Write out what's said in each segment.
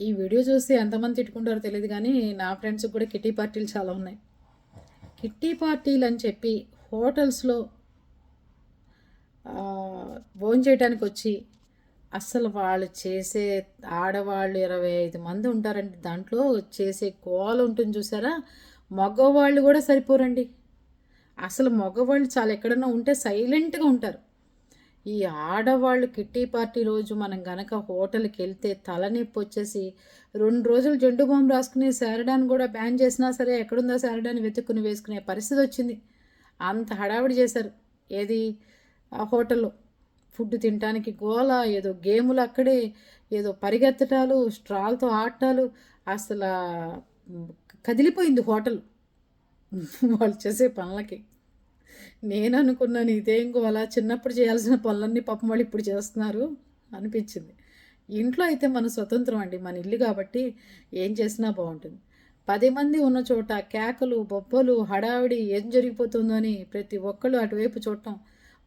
ఈ వీడియో చూసి ఎంతమంది తిట్టుకుంటారో తెలియదు కానీ నా ఫ్రెండ్స్ కూడా కిట్టి పార్టీలు చాలా ఉన్నాయి. కిట్టి పార్టీలు అని చెప్పి హోటల్స్లో భోజనం చేయడానికి వచ్చి అస్సలు వాళ్ళు చేసే ఆడవాళ్ళు ఇరవై ఐదు మంది ఉంటారండి. దాంట్లో చేసే గోల ఉంటుంది చూసారా? మగవాళ్ళు కూడా సరిపోరండి. అసలు మగవాళ్ళు చాలా ఎక్కడన్నా ఉంటే సైలెంట్గా ఉంటారు. ఈ ఆడవాళ్ళు కిట్టి పార్టీ రోజు మనం గనక హోటల్కి వెళ్తే తలనొప్పి వచ్చేసి రెండు రోజులు జెండు బాంబు రాసుకుని శారడాన్ని కూడా బ్యాన్ చేసినా సరే ఎక్కడుందో శారడాన్ని వెతుక్కుని వేసుకునే పరిస్థితి వచ్చింది. అంత హడావిడి చేశారు. ఏది? ఆ హోటల్లో ఫుడ్ తినడానికి గోల ఏదో గేములు అక్కడే ఏదో పరిగెత్తటాలు స్ట్రాల్తో ఆడటాలు అసలు కదిలిపోయింది హోటల్. వాళ్ళు చేసే పనులకి. నేను అనుకున్నాను ఇదే ఇంకో అలా చిన్నప్పుడు చేయాల్సిన పనులన్నీ పాపం వాళ్ళు ఇప్పుడు చేస్తున్నారు అనిపించింది. ఇంట్లో అయితే మన స్వతంత్రం అండి మన ఇల్లు కాబట్టి ఏం చేసినా బాగుంటుంది. పది మంది ఉన్న చోట కేకలు బొబ్బలు హడావిడి ఏం జరిగిపోతుందో అని ప్రతి ఒక్కళ్ళు అటువైపు చూడటం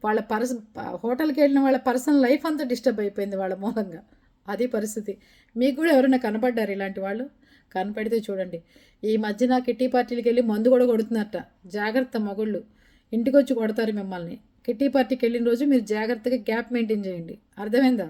వాళ్ళ పర్సన్ హోటల్కి వెళ్ళిన వాళ్ళ పర్సనల్ లైఫ్ అంతా డిస్టర్బ్ అయిపోయింది వాళ్ళ మూలంగా. అది పరిస్థితి. మీకు కూడా ఎవరైనా కనపడ్డారు ఇలాంటి వాళ్ళు? కనపడితే చూడండి. ఈ మధ్య నా కిట్టి పార్టీలకు వెళ్ళి మందు కూడా కొడుతున్నట్ట. జాగ్రత్త మొగుళ్ళు. ఇంటికొచ్చి కొడతారు మిమ్మల్ని. కిట్టి పార్టీకి వెళ్ళిన రోజు మీరు జాగ్రత్తగా గ్యాప్ మెయింటైన్ చేయండి. అర్థమైందా?